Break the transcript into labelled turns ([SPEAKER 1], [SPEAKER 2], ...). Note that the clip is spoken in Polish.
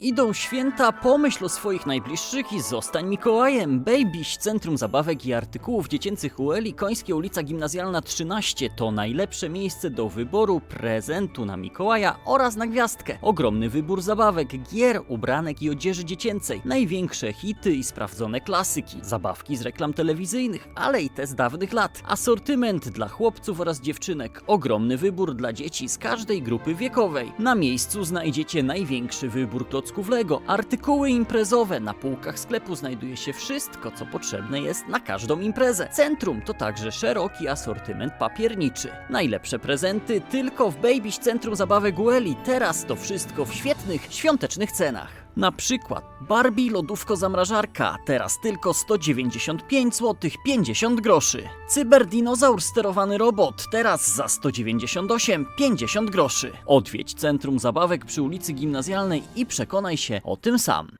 [SPEAKER 1] Idą święta, pomyśl o swoich najbliższych i zostań Mikołajem. Babyś, Centrum Zabawek i Artykułów Dziecięcych UELI, Końskie ulica Gimnazjalna 13 to najlepsze miejsce do wyboru prezentu na Mikołaja oraz na gwiazdkę. Ogromny wybór zabawek, gier, ubranek i odzieży dziecięcej. Największe hity i sprawdzone klasyki. Zabawki z reklam telewizyjnych, ale i te z dawnych lat. Asortyment dla chłopców oraz dziewczynek. Ogromny wybór dla dzieci z każdej grupy wiekowej. Na miejscu znajdziecie największy wybór klocków Lego, artykuły imprezowe. Na półkach sklepu znajduje się wszystko, co potrzebne jest na każdą imprezę. Centrum to także szeroki asortyment papierniczy. Najlepsze prezenty tylko w Babyś Centrum Zabawek Ueli. Teraz to wszystko w świetnych, świątecznych cenach. Na przykład Barbie lodówko zamrażarka, teraz tylko 195 zł 50 groszy. Cyberdinozaur sterowany robot, teraz za 198 50 groszy. Odwiedź Centrum Zabawek przy ulicy Gimnazjalnej i przekonaj się o tym sam.